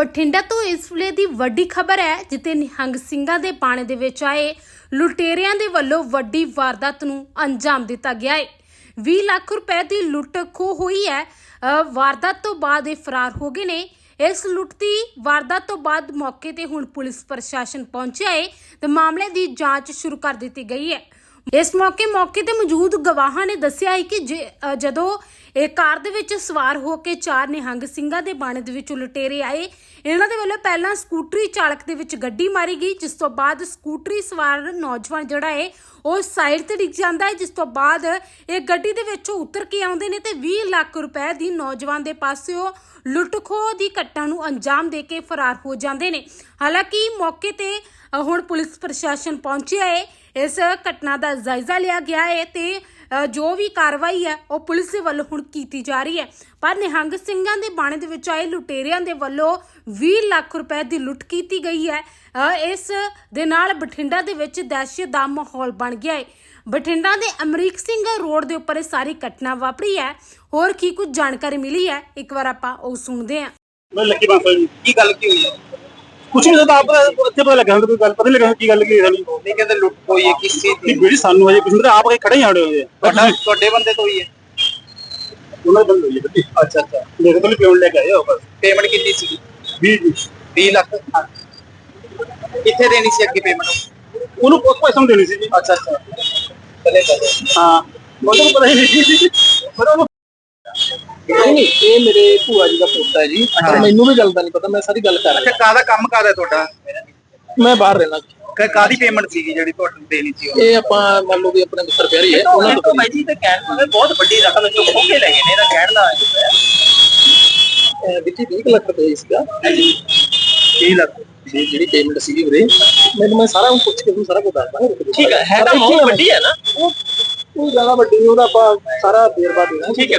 ਬਠਿੰਡਾ ਤੋਂ ਇਸ ਵੇਲੇ ਦੀ ਵੱਡੀ ਖਬਰ ਹੈ, ਜਿੱਥੇ ਨਿਹੰਗ ਸਿੰਘਾਂ ਦੇ ਬਾਣੇ ਦੇ ਵਿੱਚ ਆਏ ਲੁਟੇਰਿਆਂ ਦੇ ਵੱਲੋਂ ਵੱਡੀ ਵਾਰਦਾਤ ਨੂੰ ਅੰਜਾਮ ਦਿੱਤਾ ਗਿਆ ਹੈ। 20 ਲੱਖ ਰੁਪਏ ਦੀ ਲੁੱਟ ਖੋਹ ਹੋਈ ਹੈ। ਵਾਰਦਾਤ ਤੋਂ ਬਾਅਦ ਇਹ ਫਰਾਰ ਹੋ ਗਏ ਨੇ। ਇਸ ਲੁੱਟ ਦੀ ਵਾਰਦਾਤ ਤੋਂ ਬਾਅਦ ਮੌਕੇ ਤੇ ਹੁਣ ਪੁਲਿਸ ਪ੍ਰਸ਼ਾਸਨ ਪਹੁੰਚਿਆ ਹੈ ਤੇ ਮਾਮਲੇ ਦੀ ਜਾਂਚ ਸ਼ੁਰੂ ਕਰ ਦਿੱਤੀ ਗਈ ਹੈ। ਇਸ ਮੌਕੇ ਮੌਕੇ ਤੇ ਮੌਜੂਦ ਗਵਾਹਾਂ ਨੇ ਦੱਸਿਆ ਹੈ ਕਿ ਜੇ- ਜਦੋਂ ਇਹ ਕਾਰ ਦੇ ਵਿੱਚ ਸਵਾਰ ਹੋ ਕੇ ਚਾਰ ਨਿਹੰਗ ਸਿੰਘਾਂ ਦੇ ਬਾਣੇ ਦੇ ਵਿੱਚ ਲੁਟੇਰੇ ਆਏ, ਇਹਨਾਂ ਦੇ ਵੱਲੋਂ ਪਹਿਲਾਂ ਸਕੂਟਰੀ ਚਾਲਕ ਦੇ ਵਿੱਚ ਗੱਡੀ ਮਾਰੀ ਗਈ, ਜਿਸ ਤੋਂ ਬਾਅਦ ਸਕੂਟਰੀ ਸਵਾਰ ਨੌਜਵਾਨ ਜਿਹੜਾ ਹੈ, ਉਹ ਸਾਈਡ ਤੇ ਡਿੱਗ ਜਾਂਦਾ ਹੈ, ਜਿਸ ਤੋਂ ਬਾਅਦ ਇਹ ਗੱਡੀ ਦੇ ਵਿੱਚੋਂ ਉਤਰ ਕੇ ਆਉਂਦੇ ਨੇ ਤੇ 20 ਲੱਖ ਰੁਪਏ ਦੀ ਨੌਜਵਾਨ ਦੇ ਪਾਸਿਓਂ ਲੁੱਟ ਖੋਹ ਦੀ ਘਟਨਾ ਨੂੰ ਅੰਜਾਮ ਦੇ ਕੇ ਫਰਾਰ ਹੋ ਜਾਂਦੇ ਨੇ। ਹਾਲਾਂਕਿ ਮੌਕੇ ਤੇ ਹੁਣ ਪੁਲਿਸ ਪ੍ਰਸ਼ਾਸਨ ਪਹੁੰਚਿਆ ਹੈ ਇਸ ਘਟਨਾ ਦਾ ਜਾਇਜ਼ਾ ਲਿਆ ਗਿਆ ਹੈ ਤੇ ਜੋ ਵੀ ਕਾਰਵਾਈ ਹੈ, ਉਹ ਪੁਲਿਸ ਦੇ ਵੱਲੋਂ ਹੁਣ ਕੀਤੀ ਜਾ ਰਹੀ ਹੈ। ਪਰ ਨਿਹੰਗ ਸਿੰਘਾਂ ਦੇ ਬਾਣੇ ਦੇ ਵਿੱਚ ਆਏ ਲੁਟੇਰਿਆਂ ਦੇ ਵੱਲੋਂ 20 ਲੱਖ ਰੁਪਏ ਦੀ ਲੁੱਟ ਕੀਤੀ ਗਈ ਹੈ। ਇਸ ਦੇ ਨਾਲ ਬਠਿੰਡਾ ਦੇ ਵਿੱਚ ਦਹਿਸ਼ਤ ਦਾ ਮਾਹੌਲ ਬਣ ਗਿਆ ਹੈ। ਬਠਿੰਡਾ ਦੇ ਅਮਰੀਕ ਸਿੰਘ ਰੋਡ ਦੇ ਉੱਪਰ ਇਹ ਸਾਰੀ ਘਟਨਾ ਵਾਪਰੀ ਹੈ। ਹੋਰ ਕੀ ਕੁਝ ਜਾਣਕਾਰੀ ਮਿਲੀ ਹੈ? ਇੱਕ ਵਾਰ ਆਪਾਂ ਉਹ ਸੁਣਦੇ ਹਾਂ। ਮੈਂ ਲੱਕੀ ਬਾਂਸਲ ਜੀ, ਕੀ ਗੱਲ ਕੀ ਹੋਈ ਹੈ? ਕੁਛ ਨਹੀਂ ਤਾਂ ਆਪ ਇੱਥੇ ਪਤਾ ਲੱਗਾ ਕੋਈ ਗੱਲ ਪਤਾ ਨਹੀਂ ਲੱਗਾ ਕੀ ਗੱਲ ਕੀ ਸਾਨੂੰ ਨਹੀਂ ਕਹਿੰਦੇ ਲੁੱਟ ਹੋਈ ਹੈ ਕਿਸ ਚੀਜ਼ ਦੀ? ਜਿਹੜੀ ਸਾਨੂੰ ਹਜੇ ਕੁਛ ਨਹੀਂ ਪਤਾ, ਆਪ ਕੇ ਖੜੇ ਹੀ ਆੜੇ ਹੋਏ ਆ। ਤੁਹਾਡਾ ਬੰਦੇ ਤੋਂ ਹੋਈ ਹੈ। ਉਹਨਾਂ ਦੇ ਬੰਦੇ ਹੋਈ ਗੱਡੀ ਅੱਛਾ ਅੱਛਾ। ਦੇਖੋ ਤਾਂ ਪਿਉਣ ਲੈ ਕੇ ਆਏ ਹੋ ਬਸ। ਪੇਮੈਂਟ ਕਿੰਨੀ ਸੀ 20 ਜੀ 20 ਲੱਖ? ਕਿੱਥੇ ਦੇਣੀ ਸੀ ਅੱਗੇ ਪੇਮੈਂਟ? ਉਹਨੂੰ ਕੋਈ ਪੈਸਾ ਦੇਣੀ ਸੀ ਜੀ। ਅੱਛਾ ਅੱਛਾ। ਚਲੇ ਚਲੇ। ਹਾਂ। ਉਹਨੂੰ ਪਤਾ ਹੀ ਨਹੀਂ ਸੀ। ਪਰ ਨਹੀਂ ਇਹ ਮੇਰੇ ਭੂਆ ਜੀ ਦਾ ਪੋਤਾ ਹੈ ਜੀ। ਪਰ ਮੈਨੂੰ ਵੀ ਗੱਲ ਦਾ ਨਹੀਂ ਪਤਾ ਮੈਂ ਸਾਰੀ ਗੱਲ ਕਰ ਅੱਛਾ ਰਿਹਾ। ਕਾਹਦਾ ਕੰਮ ਕਾਹਦਾ ਤੁਹਾਡਾ? ਮੈਂ ਬਾਹਰ ਰਹਿਣਾ ਕਿ ਕਾਹਦੀ ਪੇਮੈਂਟ ਸੀਗੀ ਜਿਹੜੀ ਤੁਹਾਨੂੰ ਦੇਣੀ ਸੀ ਇਹ ਆਪਾਂ ਮੰਨ ਲਓ ਵੀ ਆਪਣੇ ਮਿੱਤਰ ਪਿਆਰੀ ਹੈ ਉਹਨਾਂ ਤੋਂ ਭਾਈ ਜੀ ਤੇ ਕਹਿਣ ਨੂੰ ਬਹੁਤ ਵੱਡੀ ਰਕਮ ਚੋਂ ਖੋ ਕੇ ਲੈ ਗਏ ਨੇ ਇਹਦਾ ਕਹਿਣ ਦਾ ਅਹ ਵਿੱਚ 20 ਲੱਖ ਰੁਪਏ ਸੀਗਾ। 20 ਲੱਖ। ਜੀ ਜਿਹੜੀ ਪੇਮੈਂਟ ਸੀਗੀ ਵੀਰੇ ਮੈਨੂੰ ਮੈਂ ਸਾਰਾ ਪੁੱਛ ਕੇ ਤੁਹਾਨੂੰ ਸਾਰਾ ਕੁਝ ਦੱਸ ਦਾਂਗਾ। ਠੀਕ ਹੈ ਹੈ ਤਾਂ ਬਹੁਤ ਵੱਡੀ ਹੈ ਨਾ। ਉਹ ਕੋਈ ਜ਼ਿਆਦਾ ਵੱਡੀ ਨਹੀਂ ਉਹਦਾ ਆਪਾਂ ਸਾਰਾ ਦੇਰਵਾ ਦੇਣਾ। ਠੀਕ ਹੈ।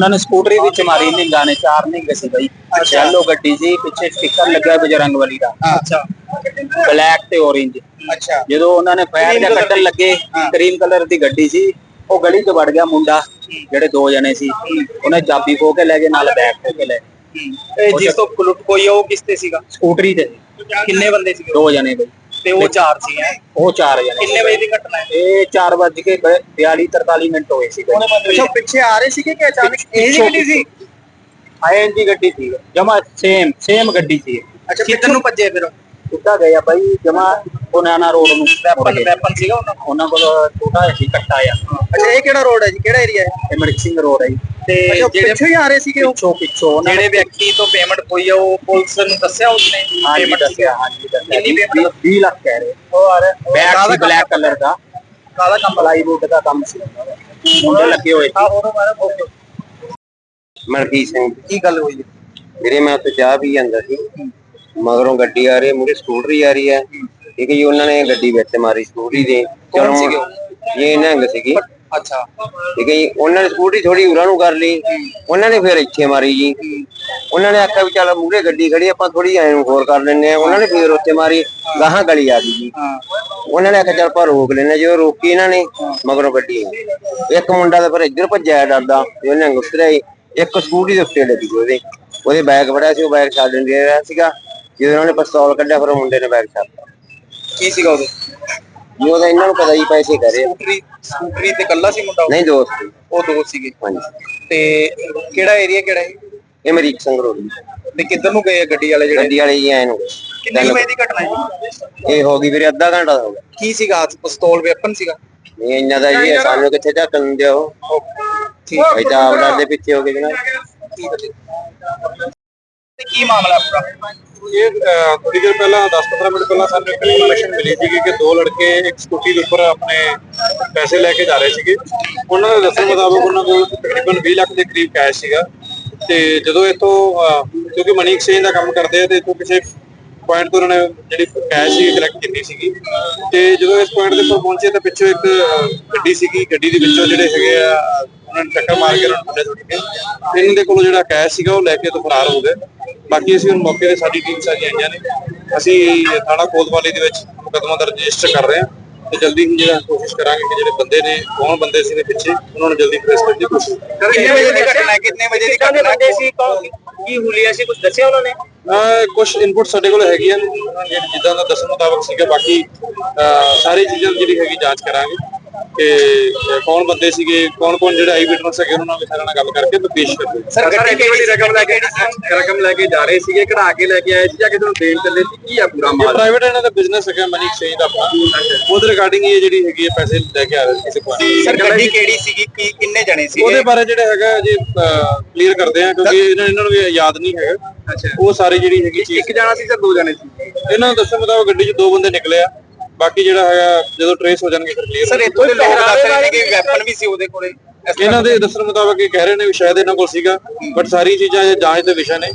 ਉਹਨਾਂ ਨੇ ਸਕੂਟਰੀ ਵਿੱਚ ਮਾਰੀ ਨਿੰਗਾ ਨੇ ਚਾਰ ਨਿੰਗ ਸੀ ਬਈ। ਯੈਲੋ ਗੱਡੀ ਸੀ ਪਿੱਛੇ ਸਟicker ਲੱਗਿਆ ਬਜਰੰਗ ਵਾਲੀ ਦਾ। ਅੱਛਾ। ਬਲੈਕ ਤੇ orange ਅੱਛਾ। ਜਦੋਂ ਉਹਨਾਂ ਨੇ ਫਾਇਰ ਜਾਂ colour ਕੱਢਣ ਦੀ। ਲੱਗੇ। ਕਰੀਮ ਕਲਰ ਦੀ ਗੱਡੀ ਸੀ ਉਹ ਗਲੀ 'ਚ ਵੜ ਗਿਆ ਮੁੰਡਾ ਜਿਹੜੇ ਦੋ ਜਣੇ ਸੀ। ਉਹਨੇ ਚਾਬੀ ਖੋ ਕੇ ਲੈ ਗਏ ਨਾਲ ਬੈਗ ਖੋ ਕੇ ਲੈ ਗਏ। ਇਹ ਜਿਸ ਤੋਂ ਆ ਉਹ ਕਿਸ ਤੇ ਸੀਗਾ? ਸਕੂਟਰੀ ਤੇ। ਕਿੰਨੇ ਬੰਦੇ ਸੀਗੇ ਦੋ ਜਣੇ ਬਈ। ਤੇ ਉਹ ਚਾਰ ਸੀ ਹੈਂ? ਉਹ ਚਾਰ ਜਣੇ ਕਿੰਨੇ ਵਜੇ ਦੀ ਘਟਨਾ ਹੈ? ਇਹ 4 ਵਜ ਕੇ 42 43 ਮਿੰਟ ਹੋਏ ਸੀ ਅੱਛਾ ਪਿੱਛੇ ਆ ਰਹੇ ਸੀਗੇ ਕਿ ਅਚਾਨਕ ਇਹ ਗੱਡੀ ਸੀ? ਆਇਐਨ ਦੀ ਗੱਡੀ ਸੀ। ਜਮਾ ਸੇਮ ਸੇਮ ਗੱਡੀ ਸੀ। ਅੱਛਾ ਕਿੱਧਰ ਨੂੰ ਭੱਜੇ ਫਿਰ ਕਿੱਦਾਂ ਗਏ ਆ ਬਾਈ ਜਮਾ ਬਨਾਨਾ ਰੋਡ ਨੂੰ। ਵੈਪਨ ਵੈਪਨ ਸੀਗਾ ਉਹਨਾਂ ਕੋਲ? ਛੋਟਾ ਜਿਹਾ ਸੀ ਕੱਟਾ ਆ ਅੱਛਾ ਇਹ ਕਿਹੜਾ ਰੋਡ ਹੈ ਜੀ? ਕਿਹੜਾ ਏਰੀਆ ਹੈ? ਇਹ ਮਣਕ ਸਿੰਘ ਰੋਡ ਹੈ ਜੀ। ਤੇ ਜਿਹੜੇ ਪਿੱਛੇ ਆ ਰਹੇ ਸੀਗੇ ਉਹ? ਪਿੱਛੋਂ ਪਿੱਛੋਂ ਉਹਨਾਂ ਜਿਹੜੇ ਵਿਅਕਤੀ ਤੋਂ ਪੇਮੈਂਟ ਹੋਈ ਆ ਉਹ ਪੁਲਿਸ ਨੂੰ ਦੱਸਿਆ ਉਸਨੇ? payment ਦੱਸਿਆ ਹਾਂਜੀ ਦੱਸਿਆ। ਕਿੰਨੀ payment? ਵੀਹ ਲੱਖ ਕਹਿ ਰਹੇ। ਉਹ ਆ ਰਿਹਾ। ਬੈਗ ਸੀ ਬਲੈਕ ਕਲਰ ਦਾ ਕਾਹਦਾ ਕੰਮ? ਪਲਾਈਵੁੱਡ ਦਾ ਕੰਮ ਸੀ। ਮੁੰਡੇ ਲੱਗੇ ਹੋਏ ਆ ਉਹਨੂੰ ਮਾਰਾ ਓਕੇ ਮਲਕੀਤ ਸਿੰਘ। ਕੀ ਗੱਲ ਹੋਈ? ਵੀਰੇ ਮੈਂ ਉੱਥੇ ਚਾਹ ਪੀ ਜਾਂਦਾ ਸੀ। ਮਗਰੋਂ ਗੱਡੀ ਆ ਰਹੀ ਹੈ ਮੂਰੇ ਸਕੂਟਰੀ ਆ ਰਹੀ ਹੈ। ਠੀਕ ਹੈ ਜੀ ਉਹਨਾਂ ਨੇ ਗੱਡੀ ਵਿੱਚ ਮਾਰੀ ਸਕੂਟਰੀ ਦੇ। ਉਹ? ਇਹ ਨੰਗ ਸੀਗੀ। ਅੱਛਾ। ਠੀਕ ਹੈ ਜੀ। ਉਹਨਾਂ ਨੇ ਸਕੂਟਰੀ ਥੋੜੀ ਉਰਾਂ ਨੂੰ ਕਰ ਲਈ। ਉਹਨਾਂ ਨੇ ਫਿਰ ਇੱਥੇ ਮਾਰੀ ਜੀ। ਉਹਨਾਂ ਨੇ ਆਖਿਆ ਵੀ ਚੱਲ ਮੂਰੇ ਗੱਡੀ ਖੜੀ ਆਪਾਂ ਥੋੜੀ ਐਂ ਨੂੰ ਹੋਰ ਕਰ ਲੈਂਦੇ ਆ। ਉਹਨਾਂ ਨੇ ਫਿਰ ਉੱਥੇ ਮਾਰੀ, ਗਾਹਾਂ ਗਲੀ ਆ ਗਈ ਜੀ। ਉਹਨਾਂ ਨੇ ਆਖਿਆ ਚੱਲ ਆਪਾਂ ਰੋਕ ਲੈਨੇ ਜਦੋਂ ਰੋਕੀ ਇਹਨਾਂ ਨੇ, ਮਗਰੋਂ ਗੱਡੀ ਆਈ। ਇੱਕ ਮੁੰਡਾ ਤਾਂ ਫਿਰ ਇੱਧਰ ਭੱਜਿਆ ਡਰਦਾ ਤੇ ਉਹਨੇ ਉਤਰਿਆ ਇੱਕ ਸਕੂਟੀ ਦੇ ਉੱਤੇ ਲੱਗੀ ਉਹਦੇ। ਉਹਦੇ ਬੈਗ ਫੜਿਆ ਸੀ, ਉਹ ਬੈਗ ਛੱਡ ਦੇ ਰਿਹਾ ਸੀਗਾ। ਜਦੋਂ ਉਹਨਾਂ ਪਿਸਤੌਲ ਕੱਢਿਆ, ਫਿਰ ਉਹ ਮੁੰਡੇ ਨੇ ਬੈਗ ਛੱਡਤਾ ਕੀ ਸੀਗਾ ਉਹਦੇ? ਜੀ ਉਹਦਾ ਇਹਨਾਂ ਨੂੰ ਪਤਾ ਹੀ ਪੈਸੇ ਕਰੇ। ਸਕੂਟਰੀ ਸਕੂਟਰੀ ਤੇ ਕੱਲਾ ਸੀ ਮੁੰਡਾ ਉਹ? ਨਹੀਂ ਦੋਸਤ ਉਹ ਦੋ ਸੀਗੇ। ਹਾਂਜੀ। ਤੇ ਕਿਹੜਾ ਏਰੀਆ ਕਿਹੜਾ ਹੈ ਇਹ ਮਰੀਕ ਸਿੰਘ ਰੋਡ ਤੇ ਕਿੱਧਰ ਨੂੰ ਗਏ ਆ ਗੱਡੀ ਵਾਲੇ ਜਿਹੜੇ? ਗੱਡੀ ਵਾਲੇ ਜੀ ਐ ਨੂੰ। ਕਿੰਨੇ ਕੁ ਵਜੇ ਦੀ ਘਟਨਾ ਹੈ ਇਹ ਹੋ ਗਈ ਵੀਰੇ ਅੱਧਾ ਘੰਟਾ ਦਾ ਹੋ ਗਿਆ। ਕੀ ਸੀਗਾ? ਪਿਸਤੌਲ ਵੈਪਨ ਸੀਗਾ? ਨਹੀਂ ਇੰਨਾ ਦਾ ਜੀ ਸਾਨੂੰ ਕਿੱਥੇ ਝੱਕਣ ਦਿਓ ਠੀਕ ਤਾਂ ਆਪ ਡਰ ਦੇ ਪਿੱਛੇ ਹੋ ਗਏ ਜਨਾਬ ਠੀਕ ਹੈ ਜੀ। ਕੀ ਮਾਮਲਾ ਪੂਰਾ? ਇਹ ਥੋੜੀ ਦੇਰ ਪਹਿਲਾਂ 10-15 ਮਿੰਟ ਪਹਿਲਾਂ ਸਾਨੂੰ ਇੱਕ ਇਨਫੋਰਮੇਸ਼ਨ ਮਿਲੀ ਸੀ ਕਿ ਦੋ ਲੜਕੇ ਇੱਕ ਸਕੂਟੀ ਦੇ ਉੱਪਰ ਆਪਣੇ ਪੈਸੇ ਲੈ ਕੇ ਜਾ ਰਹੇ ਸੀਗੇ। ਉਹਨਾਂ ਦੇ ਦੱਸਣ ਮੁਤਾਬਕ ਉਹਨਾਂ ਕੋਲ ਤਕਰੀਬਨ 20 ਲੱਖ ਦੇ ਕਰੀਬ ਕੈਸ਼ ਸੀਗਾ। ਤੇ ਜਦੋਂ ਇਤੋਂ ਕਿਉਂਕਿ ਮਨੀ ਐਕਸਚੇਂਜ ਦਾ ਕੰਮ ਕਰਦੇ ਆ ਤੇ ਇਤੋਂ ਕਿਸੇ ਪੁਆਇੰਟ ਤੋਂ ਉਹਨਾਂ ਨੇ ਜਿਹੜੀ ਕੈਸ਼ ਸੀ ਕਲੈਕਟ ਕੀਤੀ ਸੀਗੀ। ਤੇ ਜਦੋਂ ਇਸ ਪੁਆਇੰਟ ਦੇ ਉੱਪਰ ਪਹੁੰਚੇ ਤਾਂ ਪਿੱਛੋਂ ਇੱਕ ਗੱਡੀ ਸੀਗੀ। ਗੱਡੀ ਦੇ ਵਿੱਚੋਂ ਜਿਹੜੇ ਹੈਗੇ ਆ, ਉਹਨਾਂ ਨੇ ਟੱਕਰ ਮਾਰ ਕੇ ਉਹਨਾਂ ਨੂੰ ਥੱਲੇ ਸੁੱਟ ਕੇ ਇਹਨਾਂ ਦੇ ਕੋਲੋਂ ਜਿਹੜਾ ਕੈਸ਼ ਸੀਗਾ ਉਹ ਲੈ ਕੇ ਤੋਂ ਫਰਾਰ ਹੋ ਗਏ। ਬਾਕੀ ਅਸੀਂ ਹੁਣ ਮੌਕੇ ਤੇ ਸਾਡੀ ਟੀਮ ਸਾਰੀਆਂ ਆਈਆਂ ਨੇ। ਅਸੀਂ ਥਾਣਾ ਕੋਤਵਾਲੀ ਦੇ ਵਿੱਚ ਮੁਕੱਦਮਾ ਦਰਜ ਰਜਿਸਟਰ ਕਰ ਰਹੇ ਹਾਂ ਤੇ ਜਲਦੀ ਹੀ ਜਿਹੜਾ ਕੋਸ਼ਿਸ਼ ਕਰਾਂਗੇ ਕਿ ਜਿਹੜੇ ਬੰਦੇ ਨੇ, ਕੌਣ ਬੰਦੇ ਸੀ ਦੇ ਪਿੱਛੇ, ਉਹਨਾਂ ਨੂੰ ਜਲਦੀ ਟ੍ਰੇਸ ਕਰਨ ਦੀ ਕੋਸ਼ਿਸ਼ ਕਰਾਂਗੇ। ਕਿੰਨੇ ਵਜੇ ਦੀ ਘਟਨਾ ਕਿੰਨੇ ਵਜੇ ਦੀ ਘਟਨਾ ਸੀ ਕੀ ਹੁਲੀਆ ਸੀ ਕੁਝ ਦੱਸਿਆ ਉਹਨਾਂ ਨੇ? ਕੁਝ ਇਨਪੁਟ ਸਾਡੇ ਕੋਲ ਹੈਗੀਆਂ ਨੇ ਜਿੱਦਾਂ ਦਾ ਦੱਸਣ ਮੁਤਾਬਕ ਸੀਗਾ ਬਾਕੀ ਸਾਰੀ ਚੀਜ਼ਾਂ ਜਿਹੜੀ ਹੈਗੀ ਜਾਂਚ ਕਰਾਂਗੇ ਕਿ ਅਹ ਕੌਣ ਬੰਦੇ ਸੀਗੇ ਕੌਣ ਕੌਣ ਜਿਹੜੇ ਆਈ ਵਿਟਨੈਸ ਹੈਗੇ ਉਹਨਾਂ ਨਾਲ ਵੀ ਸਾਰਿਆਂ ਨਾਲ ਗੱਲ ਕਰਕੇ ਤੇ ਪੇਸ਼ ਕਰਾਂਗੇ ਸਰ ਗੱਡੀ ਕਿਹੜੀ ਰਕਮ ਲੈ ਕੇ ਰਕਮ ਲੈ ਕੇ ਜਾ ਰਹੇ ਸੀਗੇ ਕਢਾ ਕੇ ਲੈ ਕੇ ਆਏ ਸੀ ਜਾਂ ਕਿਸੇ ਨੂੰ ਦੇਣ ਚੱਲੇ ਸੀ ਕੀ ਆ ਪੂਰਾ ਮਾਲ? ਪ੍ਰਾਈਵੇਟ ਇਹਨਾਂ ਦਾ ਬਿਜ਼ਨਸ ਹੈਗਾ ਮਨੀ ਐਕਸਚੇਂਜ ਦਾ ਆਪਣਾ। ਉਹਦੇ ਰਿਗਾਰਡਿੰਗ ਇਹ ਜਿਹੜੀ ਹੈਗੀ ਹੈ ਪੈਸੇ ਲੈ ਕੇ ਆ ਰਹੇ ਸੀ ਕਿਸੇ ਕੋਲ ਸਰ ਗੱਡੀ ਕਿਹੜੀ ਸੀਗੀ ਕੀ ਕਿੰਨੇ ਜਣੇ ਉਹਦੇ ਸੀਗੇ ਬਾਰੇ ਜਿਹੜਾ ਹੈਗਾ ਜੀ ਕਲੀਅਰ ਕਰਦੇ ਆ ਕਿਉਂਕਿ ਇਹਨਾਂ ਨੂੰ ਵੀ ਯਾਦ ਨਹੀਂ ਹੈਗਾ। ਉਹ ਸਾਰੀ ਜਿਹੜੀ ਹੈਗੀ ਚੀਜ਼ ਇੱਕ ਜਣਾ ਸੀ ਜਾਂ ਦੋ ਜਣੇ ਸੀ? ਇਹਨਾਂ ਨੂੰ ਦੱਸਣ ਮੁਤਾਬਕ ਗੱਡੀ 'ਚ ਦੋ ਬੰਦੇ ਨਿਕਲੇ ਆ। ਬਾਕੀ ਜਿਹੜਾ ਹੈਗਾ ਜਦੋਂ ਟਰੇਸ ਹੋ ਜਾਣਗੇ ਫਿਰ ਕਲੀਅਰ ਸਰ ਇੱਥੋਂ ਦੇ ਲੋਕ ਦੱਸ ਰਹੇ ਨੇ ਕਿ ਵੈਪਨ ਵੀ ਸੀ ਉਹਦੇ ਕੋਲੇ। ਇਹਨਾਂ ਦੇ ਦੱਸਣ ਮੁਤਾਬਕ ਇਹ ਕਹਿ ਰਹੇ ਨੇ ਵੀ ਸ਼ਾਇਦ ਇਹਨਾਂ ਕੋਲ ਸੀਗਾ ਬਟ ਸਾਰੀ ਚੀਜ਼ਾਂ ਇਹ ਜਾਂਚ ਦੇ ਵਿਸ਼ਾ ਨੇ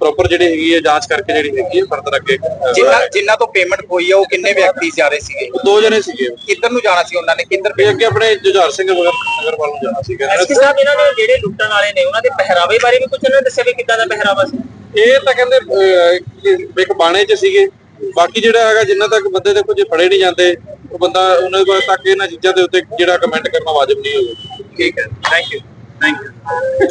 ਪ੍ਰੋਪਰ ਜਿਹੜੀ ਹੈਗੀ ਹੈ ਜਾਂਚ ਕਰਕੇ ਜਿਹੜੀ ਹੈਗੀ ਹੈ ਫਰਦਰ ਅੱਗੇ ਜਿਨ੍ਹਾਂ ਜਿਨ੍ਹਾਂ ਤੋਂ ਪੇਮੈਂਟ ਹੋਈ ਆ ਉਹ ਕਿੰਨੇ ਵਿਅਕਤੀ ਜਾ ਰਹੇ ਸੀਗੇ? ਦੋ ਜਣੇ ਸੀਗੇ। ਕਿੱਧਰ ਨੂੰ ਜਾਣਾ ਸੀ ਉਹਨਾਂ ਨੇ? ਕਿੱਧਰ ਇਹ ਅੱਗੇ ਆਪਣੇ ਜੁਝਾਰ ਸਿੰਘ ਨਗਰ ਨਗਰ ਵੱਲ ਨੂੰ ਜਾਣਾ ਸੀਗਾ। ਐਸਪੀ ਸਾਹਿਬ ਇਹਨਾਂ ਨੇ ਜਿਹੜੇ ਲੁੱਟਣ ਵਾਲੇ ਨੇ ਉਹਨਾਂ ਦੇ ਪਹਿਰਾਵੇ ਬਾਰੇ ਵੀ ਕੁਝ ਉਹਨਾਂ ਨੇ ਦੱਸਿਆ ਵੀ ਕਿੱਦਾਂ ਦਾ ਪਹਿਰਾਵਾ ਸੀ? ਇਹ ਤਾਂ ਕਹਿੰਦੇ ਇੱਕ ਬਾਣੇ 'ਚ ਸੀਗੇ। ਬਾਕੀ ਜਿਹੜਾ ਹੈਗਾ ਜਿੰਨਾ ਤੱਕ ਬੰਦੇ ਦੇਖੋ ਜੇ ਫੜੇ ਨਹੀਂ ਜਾਂਦੇ ਉਹ ਬੰਦਾ ਉਹਨਾਂ ਕੋਲ ਤੱਕ ਇਹਨਾਂ ਚੀਜ਼ਾਂ ਦੇ ਉੱਤੇ ਜਿਹੜਾ ਕਮੈਂਟ ਕਰਨਾ ਵਾਜਬ ਨਹੀਂ ਹੋਵੇ। ਠੀਕ ਹੈ। Thank you thank you